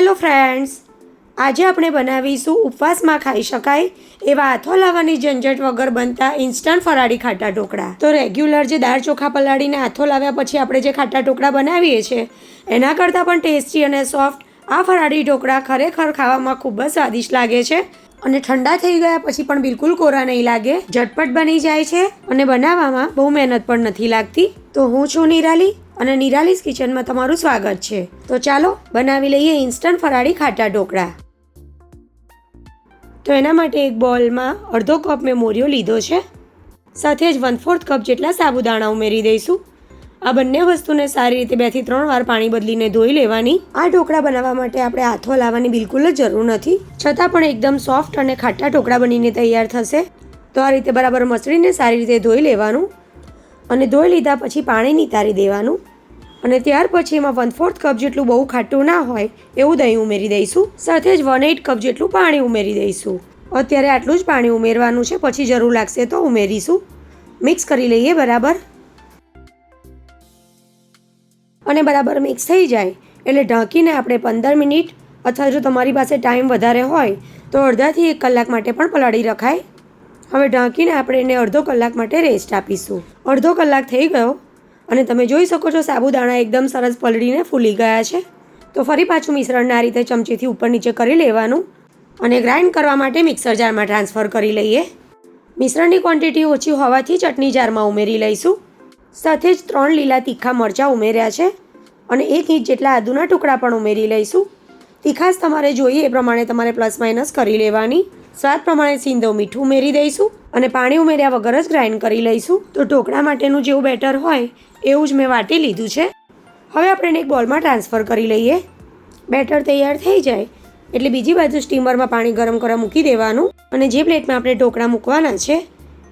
Hello friends, આજે આપણે બનાવીશું ઉપવાસમાં ખાઈ શકાય એવા હાથો લાવવાની ઝંઝટ વગર બનતા ઇન્સ્ટન્ટ ફરાળી ખાટા ઢોકળા. તો રેગ્યુલર જે દાળ ચોખા પલાળીને હાથો લાવ્યા પછી આપણે જે ખાટા ઢોકળા બનાવીએ છીએ, એના કરતાં પણ ટેસ્ટી અને સોફ્ટ આ ફરાળી ઢોકળા ખરેખર ખાવામાં ખૂબ જ સ્વાદિષ્ટ લાગે છે અને ઠંડા થઈ ગયા પછી પણ બિલકુલ કોરા નહીં લાગે. ઝટપટ બની જાય છે અને બનાવવામાં બહુ મહેનત પણ નથી લાગતી. તો હું છું નિરાલી અને નિરાલીસ કિચનમાં તમારું સ્વાગત છે. તો ચાલો બનાવી લઈએ ઇન્સ્ટન્ટ ફરાળી ખાટા ઢોકળા. તો એના માટે એક બોલમાં અડધો કપ મેં મોરિયો લીધો છે. સાથે જ વન ફોર્થ કપ જેટલા સાબુદાણા ઉમેરી દઈશું. આ બંને વસ્તુને સારી રીતે બેથી ત્રણ વાર પાણી બદલીને ધોઈ લેવાની. આ ઢોકળા બનાવવા માટે આપણે હાથો લાવવાની બિલકુલ જ જરૂર નથી. છતાં પણ એકદમ સોફ્ટ અને ખાટા ઢોકળા બનીને તૈયાર થશે. તો આ રીતે બરાબર મસળીને સારી રીતે ધોઈ લેવાનું. અને ધોઈ લીધા પછી પાણી નિતારી દેવાનું. અને ત્યાર પછી એમાં વન ફોર્થ કપ જેટલું બહુ ખાટું ના હોય, એવું દહીં ઉમેરી દઈશું. સાથે જ વન એઇટ કપ જેટલું પાણી ઉમેરી દઈશું. અત્યારે આટલું જ પાણી ઉમેરવાનું છે, પછી જરૂર લાગશે તો ઉમેરીશું. મિક્સ કરી લઈએ બરાબર? અને બરાબર મિક્સ થઈ જાય, એટલે ઢાંકીને આપણે પંદર મિનિટ, અથવા જો તમારી પાસે ટાઈમ વધારે હોય, તો અડધાથી એક કલાક માટે પણ પલાળી રખાય. હવે ઢાંકીને આપણે એને અડધો કલાક માટે રેસ્ટ આપીશું. અડધો કલાક થઈ ગયો. અને તમે જોઈ શકો છો સાબુદાણા એકદમ સરસ પલળીને ફૂલી ગયા છે. તો ફરી પાછું મિશ્રણને આ રીતે ચમચીથી ઉપર નીચે કરી લેવાનું અને ગ્રાઇન્ડ કરવા માટે મિક્સર જારમાં ટ્રાન્સફર કરી લઈએ. મિશ્રણની ક્વોન્ટિટી ઓછી હોવાથી ચટણી જારમાં ઉમેરી લઈશું. સાથે જ ત્રણ લીલા તીખા મરચાં ઉમેર્યા છે અને એક ઇંચ જેટલા આદુના ટુકડા પણ ઉમેરી લઈશું. તીખાશ તમારે જોઈએ એ પ્રમાણે તમારે પ્લસ માઇનસ કરી લેવાની. સ્વાદ પ્રમાણે સિંધો મીઠું ઉમેરી દઈશું અને પાણી ઉમેર્યા વગર જ ગ્રાઇન્ડ કરી લઈશું. તો ઢોકળા માટેનું જેવું બેટર હોય એવું જ મેં વાટી લીધું છે. હવે આપણે એને એક બોલમાં ટ્રાન્સફર કરી લઈએ. બેટર તૈયાર થઈ જાય એટલે બીજી બાજુ સ્ટીમરમાં પાણી ગરમ કરવા મૂકી દેવાનું અને જે પ્લેટમાં આપણે ઢોકળા મૂકવાના છે,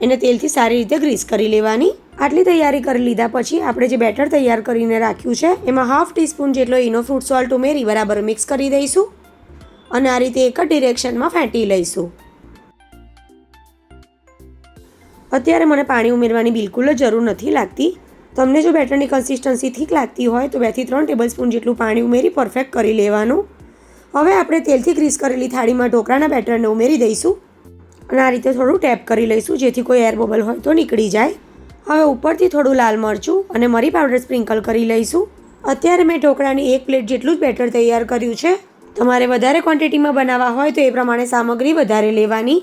એને તેલથી સારી રીતે ગ્રીસ કરી લેવાની. આટલી તૈયારી કરી લીધા પછી આપણે જે બેટર તૈયાર કરીને રાખ્યું છે, એમાં હાફ ટીસ્પૂન જેટલો ઇનો ફ્રૂટ સોલ્ટ ઉમેરી બરાબર મિક્સ કરી દઈશું. અને આ રીતે એક જ ડિરેક્શનમાં ફેંટી લઈશું. અત્યારે મને પાણી ઉમેરવાની બિલકુલ જ જરૂર નથી લાગતી. તમને જો બેટરની કન્સિસ્ટન્સી ઠીક લાગતી હોય તો બેથી ત્રણ ટેબલ સ્પૂન જેટલું પાણી ઉમેરી પરફેક્ટ કરી લેવાનું. હવે આપણે તેલથી ગ્રીસ કરેલી થાળીમાં ઢોકળાના બેટરને ઉમેરી દઈશું. અને આ રીતે થોડું ટેપ કરી લઈશું જેથી કોઈ એર બબલ હોય તો નીકળી જાય. હવે ઉપરથી થોડું લાલ મરચું અને મરી પાવડર સ્પ્રિંકલ કરી લઈશું. અત્યારે મેં ઢોકળાની એક પ્લેટ જેટલું જ બેટર તૈયાર કર્યું છે. તમારે વધારે ક્વોન્ટિટીમાં બનાવવા હોય તો એ પ્રમાણે સામગ્રી વધારે લેવાની.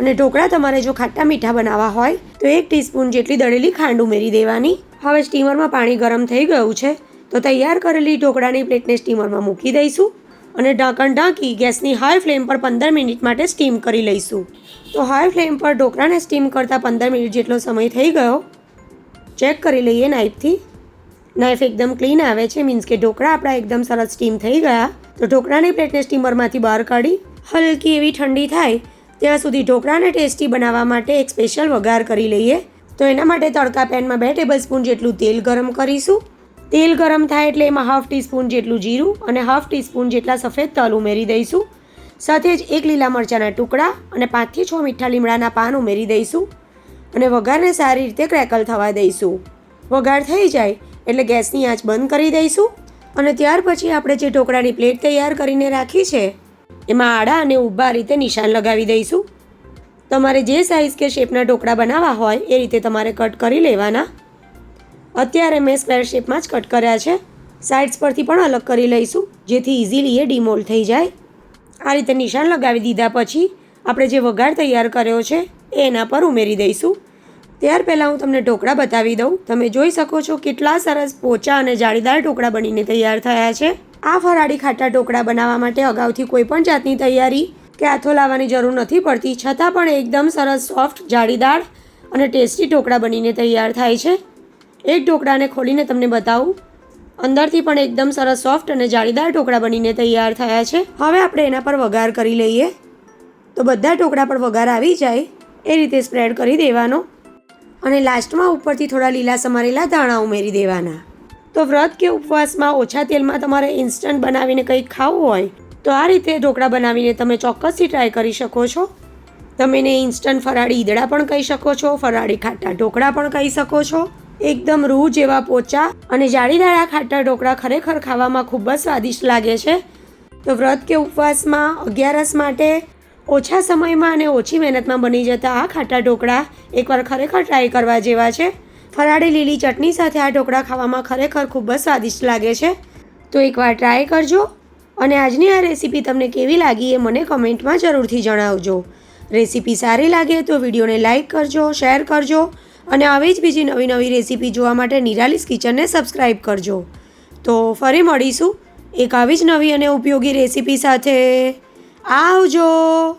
અને ઢોકળા તમારે જો ખાટા મીઠા બનાવવા હોય, તો એક ટીસ્પૂન જેટલી દળેલી ખાંડ ઉમેરી દેવાની. હવે સ્ટીમરમાં પાણી ગરમ થઈ ગયું છે, તો તૈયાર કરેલી ઢોકળાની પ્લેટને સ્ટીમરમાં મૂકી દઈશું. અને ઢાંકણ ઢાંકી ગેસની હાઈ ફ્લેમ પર પંદર મિનિટ માટે સ્ટીમ કરી લઈશું. તો હાઈ ફ્લેમ પર ઢોકળાને સ્ટીમ કરતાં પંદર મિનિટ જેટલો સમય થઈ ગયો. ચેક કરી લઈએ નાઇફથી નાઇફ એકદમ ક્લીન આવે છે મીન્સ કે ઢોકળા આપણા એકદમ સરસ સ્ટીમ થઈ ગયા. તો ઢોકળાની પ્લેટને સ્ટીમરમાંથી બહાર કાઢી, હલકી એવી ઠંડી થાય, ત્યાં સુધી ઢોકળાને ટેસ્ટી બનાવવા માટે એક સ્પેશિયલ વઘાર કરી લઈએ. તો એના માટે તડકા પેનમાં બે ટેબલ સ્પૂન જેટલું તેલ ગરમ કરીશું. તેલ ગરમ થાય એટલે એમાં હાફ ટીસ્પૂન જેટલું જીરું અને હાફ ટીસ્પૂન જેટલા સફેદ તલ ઉમેરી દઈશું. સાથે જ એક લીલા મરચાંના ટુકડા અને પાંચથી છ મીઠા લીમડાના પાન ઉમેરી દઈશું. અને વઘારને સારી રીતે ક્રેકલ થવા દઈશું. વઘાર થઈ જાય એટલે ગેસની આંચ બંધ કરી દઈશું. અને ત્યાર પછી આપણે જે ઢોકળાની પ્લેટ તૈયાર કરીને રાખી છે, એમાં આડા અને ઊભા રીતે નિશાન લગાવી દઈશું. તમારે જે સાઇઝ કે શેપના ઢોકળા બનાવવા હોય, એ રીતે તમારે કટ કરી લેવાના. અત્યારે મેં સ્ક્વેર શેપમાં જ કટ કર્યા છે. સાઇડ્સ પરથી પણ અલગ કરી લઈશું, જેથી ઇઝીલી એ ડીમોલ્ડ થઈ જાય. આ રીતે નિશાન લગાવી દીધા પછી, આપણે જે વઘાર તૈયાર કર્યો છે, એ એના પર ઉમેરી દઈશું. ત્યાર પહેલાં હું તમને ઢોકળા બતાવી દઉં. તમે જોઈ શકો છો કેટલા સરસ પોચા અને જાળીદાર ઢોકળા બનીને તૈયાર થયા છે. આ ફરાળી ખાટા ઢોકળા બનાવવા માટે અગાઉથી કોઈ પણ જાતની તૈયારી કે હાથો લાવવાની જરૂર નથી પડતી. છતાં પણ એકદમ સરસ સોફ્ટ, જાળીદાર અને ટેસ્ટી ઢોકળા બનીને તૈયાર થાય છે. એક ઢોકળાને ખોલીને તમને બતાવું. અંદરથી પણ એકદમ સરસ સોફ્ટ અને જાળીદાર ઢોકળા બનીને તૈયાર થયા છે. હવે આપણે એના પર વઘાર કરી લઈએ. તો બધા ઢોકળા પર વઘાર આવી જાય. એ રીતે સ્પ્રેડ કરી દેવાનો. અને લાસ્ટમાં ઉપરથી થોડા લીલા સમારેલા ધાણા ઉમેરી દેવાના. તો વ્રત કે ઉપવાસમાં ઓછા તેલમાં તમારે ઇન્સ્ટન્ટ બનાવીને કંઈક ખાવું હોય, તો આ રીતે ઢોકળા બનાવીને તમે ચોક્કસથી ટ્રાય કરી શકો છો. તમે એને ઇન્સ્ટન્ટ ફરાળી ઈદડા પણ કહી શકો છો, ફરાળી ખાટા ઢોકળા પણ કહી શકો છો. એકદમ રૂ જેવા પોચા અને જાળીદાર આ ખાટા ઢોકળા ખરેખર ખાવામાં ખૂબ જ સ્વાદિષ્ટ લાગે છે. તો વ્રત કે ઉપવાસમાં અગિયારસ માટે ઓછા સમયમાં અને ઓછી મહેનતમાં બની જતા આ ખાટા ઢોકળા એકવાર ખરેખર ટ્રાય કરવા જેવા છે. ફરાળી લીલી ચટણી સાથે આ ઢોકળા ખાવામાં ખરેખર ખૂબ જ સ્વાદિષ્ટ લાગે છે. તો એકવાર ટ્રાય કરજો અને આજની આ રેસીપી તમને કેવી લાગી એ મને કમેન્ટમાં જરૂરથી જણાવજો. રેસીપી સારી લાગે તો વિડીયોને લાઇક કરજો, શેર કરજો અને આવી જ બીજી નવી નવી રેસીપી જોવા માટે નિરાલિસ કિચનને સબસ્ક્રાઈબ કરજો. તો ફરી મળીશું એક આવી જ નવી અને ઉપયોગી રેસીપી સાથે. આવજો.